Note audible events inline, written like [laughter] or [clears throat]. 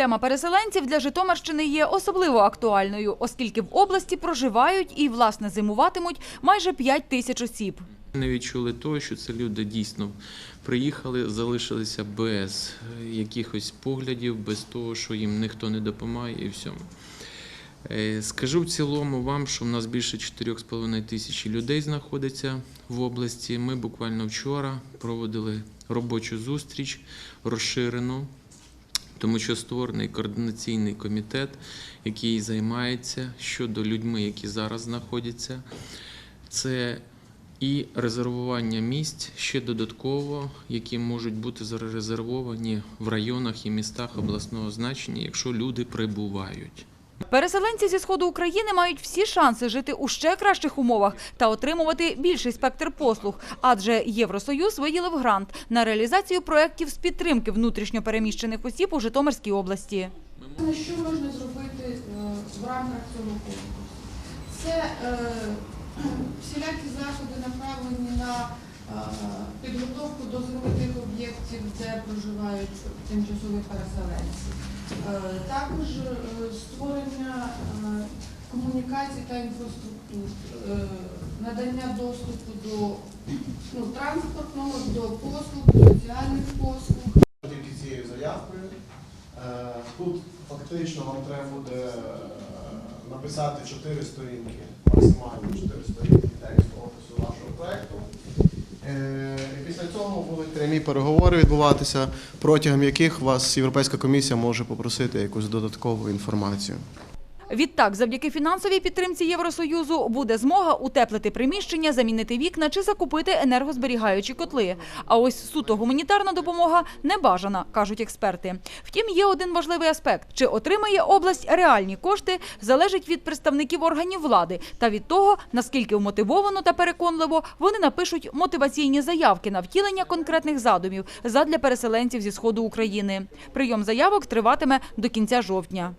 Тема переселенців для Житомирщини є особливо актуальною, оскільки в області проживають і власне зимуватимуть майже 5 тисяч осіб. Не відчули того, що це люди дійсно приїхали, залишилися без е, якихось поглядів, без того, що їм ніхто не допомагає і всьому. Е, Скажу в цілому вам, що в нас більше 4,5 тисячі людей знаходиться в області. Ми буквально вчора проводили робочу зустріч розширену, тому що створений координаційний комітет, який займається щодо людьми, які зараз знаходяться. Це і резервування місць ще додатково, які можуть бути зарезервовані в районах і містах обласного значення, якщо люди прибувають. Переселенці зі сходу України мають всі шанси жити у ще кращих умовах та отримувати більший спектр послуг, адже Євросоюз виділив грант на реалізацію проєктів з підтримки внутрішньо переміщених осіб у Житомирській області. Що можна зробити е, в рамках цього конкурсу? Це е, [clears throat] всілякі заходи направлені на е, підготовку до зробитих об'єктів, де проживають тимчасові переселенці. Е, Також е, створення е, комунікацій та інфраструктур, надання доступу до ну, транспортного, до послуг, до соціальних послуг. тільки цією заявкою. Тут фактично вам треба буде написати 4 сторінки, максимально 4 сторінки тексту офісу вашого проєкту. Е, І після цього переговори відбуватися, протягом яких вас Європейська комісія може попросити якусь додаткову інформацію. Відтак, завдяки фінансовій підтримці Євросоюзу буде змога утеплити приміщення, замінити вікна чи закупити енергозберігаючі котли. А ось суто гуманітарна допомога не бажана, кажуть експерти. Втім, є один важливий аспект: чи отримає область реальні кошти, залежить від представників органів влади та від того, наскільки вмотивовано та переконливо вони напишуть мотиваційні заявки на втілення конкретних задумів задля переселенців зі сходу України. Прийом заявок триватиме до кінця жовтня.